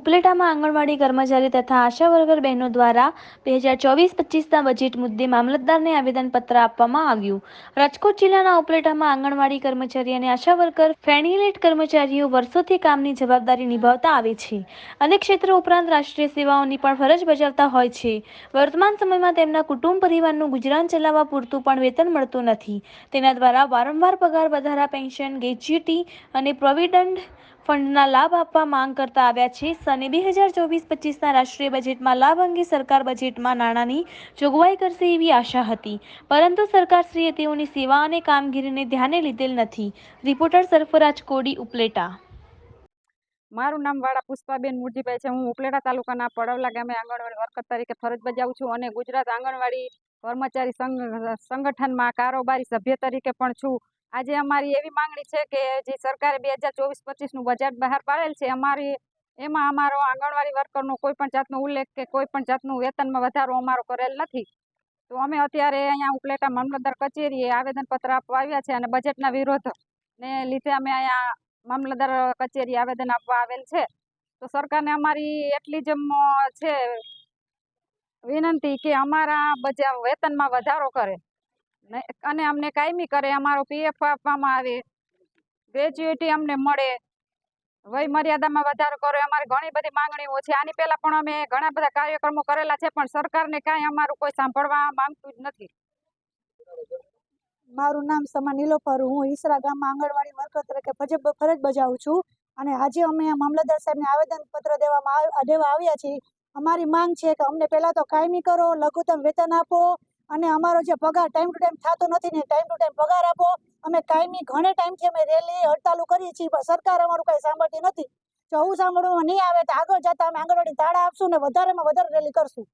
ઉપલેટામાં આંગણવાડી કર્મચારી તથા આશા વર્કર બહેનો દ્વારા બે હજાર ચોવીસ પચીસના બજેટ મુદ્દે મામલતદારને આવેદનપત્ર આપવામાં આવ્યું. રાજકોટ જિલ્લાના ઉપલેટામાં આંગણવાડી કર્મચારી અને આશા વર્કર ફેનિલેટ કર્મચારીઓ વર્ષોથી કામની જવાબદારી નિભાવતા આવે છે. અનેક ક્ષેત્રો ઉપરાંત રાષ્ટ્રીય સેવાઓની પણ ફરજ બજાવતા હોય છે. વર્તમાન સમયમાં તેમના કુટુંબ પરિવારનું ગુજરાન ચલાવવા પૂરતું પણ વેતન મળતું નથી. તેના દ્વારા વારંવાર પગાર વધારા, પેન્શન ગેચ્યુટી અને પ્રોવિડન્ટ ફંડના લાભ આપવા માંગ કરતા આવ્યા છે. સને બે હજાર ચોવીસ પચીસના રાષ્ટ્રીય બજેટમાં લાભ અંગે સરકાર બજેટમાં નાણાંની જોગવાઈ કરશે એવી આશા હતી. પરંતુ સરકારશ્રીએ તેઓની સેવા અને કામગીરીને ધ્યાને લીધેલ નથી. રિપોર્ટર સરફરાજ કોડી ઉપલેટા. મારું નામ વાળા પુષ્પાબેન મુરજીભાઈ છે. હું ઉપલેટા તાલુકાના પડવલા ગામે આંગણવાડી વર્કર તરીકે ફરજ બજાવું છું અને ગુજરાત આંગણવાડી કર્મચારી સંગઠનમાં કારોબારી સભ્ય તરીકે પણ છું. આજે અમારી એવી માંગણી છે કે જે સરકારે બે હજાર ચોવીસ પચીસનું બજેટ બહાર પાડેલ છે, અમારી, એમાં અમારો આંગણવાડી વર્કરનો કોઈ પણ જાતનો ઉલ્લેખ કે કોઈ પણ જાતનું વેતનમાં વધારો અમારો કરેલ નથી. તો અમે અત્યારે અહીંયા ઉપલેટા મામલતદાર કચેરીએ આવેદનપત્ર આપવા આવ્યા છે અને બજેટના વિરોધ ને લીધે અમે અહીંયા મામલતદાર કચેરી આવેદન આપવા આવેલ છે. તો સરકારને અમારી એટલી જ છે વિનંતી કે અમારા બજા, વેતનમાં વધારો કરે. અને અમને કાયમી કરે, અમારો પીએફ આપવામાં આવે ગ્રેજ્યુએટી અમને મળે વય મર્યાદામાં વધારો કરો અમારી ઘણી બધી માંગણીઓ છે. આની પહેલાં પણ અમે ઘણા બધા કાર્યક્રમો કરેલા છે, પણ સરકારને કાંઈ અમારું કોઈ સાંભળવા માંગતું જ નથી. મારું નામ સમા નીલોફર, હું ઈસરા ગામમાં આંગણવાડી વર્કર તરીકે ફરજ બજાવું છું. અને આજે અમે મામલતદાર સાહેબને આવેદનપત્ર દેવામાં દેવા આવ્યા છીએ. અમારી માંગ છે કે અમને પહેલાં તો કાયમી કરો, લઘુત્તમ વેતન આપો અને અમારો જે પગાર ટાઈમ ટુ ટાઈમ થતો નથી ને ટાઈમ ટુ ટાઈમ પગાર આપો. અમે કાયમી ઘણે ટાઈમથી અમે રેલી હડતાલો કરીએ છીએ. પણ સરકાર અમારું કંઈ સાંભળતી નથી. જો આવું સાંભળવામાં નહીં આવે તો આગળ જતા અમે આંગણવાડી તાળા આપશું ને વધારેમાં વધારે રેલી કરશું.